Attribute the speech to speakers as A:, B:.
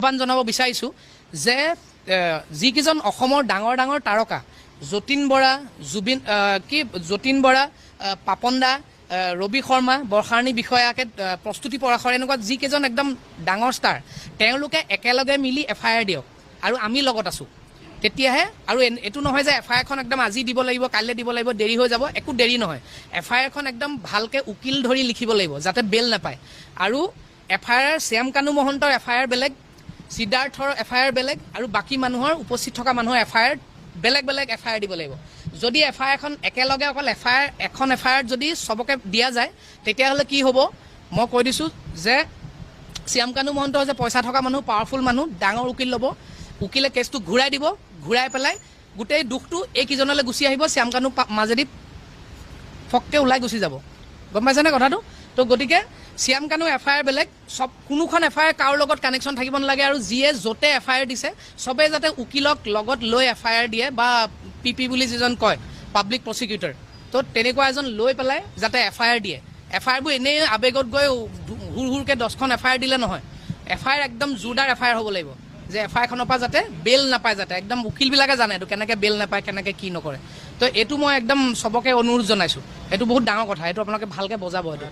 A: আহ্বান জনাব বিচাৰিছোঁ যে যিকেইজন অসমৰ ডাঙৰ ডাঙৰ তাৰকা যতীন বৰা জুবিন কি যতীন বৰা আ, পাপন দা আ, ৰবি শৰ্মা বৰ্ষাৰণী বিষয়াকে প্ৰস্তুতি পৰাশৰ এনেকুৱা যিকেইজন একদম ডাঙৰ ষ্টাৰ তেওঁলোকে একেলগে মিলি এফ আই আৰ দিয়ক আৰু আমি লগত আছোঁ। তেতিয়াহে আৰু এইটো নহয় যে এফ আই আৰখন একদম আজি দিব লাগিব কাইলৈ দিব লাগিব দেৰি হৈ যাব একো দেৰি নহয়। এফ আই আৰখন একদম ভালকৈ উকিল ধৰি লিখিব লাগিব যাতে বেল নাপায়। আৰু F I R Shyam Kanu মহন্তৰ এফ আই আৰ বেলেগ সিদ্ধাৰ্থৰ এফ আই আৰ বেলেগ আৰু বাকী মানুহৰ উপস্থিত থকা মানুহৰ এফ আই আৰ বেলেগ বেলেগ এফ আই আৰ দিব লাগিব। যদি এফ আই আৰখন একেলগে অকল এফ আই আৰ এখন এফ আই আৰ যদি চবকে দিয়া যায় তেতিয়াহ'লে কি হ'ব? মই কৈ দিছোঁ যে শ্যাম কানু মহন্ত হৈছে পইচা থকা মানুহ পাৱাৰফুল মানুহ ডাঙৰ উকিল ল'ব উকিলে কেছটো ঘূৰাই দিব ঘূৰাই পেলাই গোটেই দুখটো এইকেইজনলৈ গুচি আহিব শ্যাম কানু পা- মাজেদি ফককৈ ওলাই গুচি যাব। গম পাইছেনে কথাটো? তো গতিকে Shyam Kanu F I R বেলেগ, চব কোনোখন এফ আই আৰ কাৰো লগত কানেকশ্যন থাকিব নালাগে আৰু যিয়ে য'তে এফ আই আৰ দিছে, চবেই যাতে উকিলক লগত লৈ এফ আই আৰ দিয়ে বা পি পি বুলি যিজন কয় পাব্লিক প্ৰচিকিউটৰ তো তেনেকুৱা এজন লৈ পেলাই যাতে এফ আই আৰ দিয়ে। এফ আই আৰবোৰ এনেই আৱেগত গৈ হুৰ হুৰকৈ দহখন এফ আই আৰ দিলে নহয়। এফ আই আৰ একদম জোৰদাৰ এফ আই আৰ হ'ব লাগিব। যে এফ আই আৰখনৰ পৰা যাতে বেল নাপায় যাতে। একদম উকিলবিলাকে জানে এইটো কেনেকৈ বেল নাপায়, কেনেকৈ কি নকৰে। তো এইটো মই একদম চবকে অনুৰোধ জনাইছোঁ। এইটো বহুত ডাঙৰ কথা। এইটো আপোনালোকে ভালকৈ বজাব এইটো।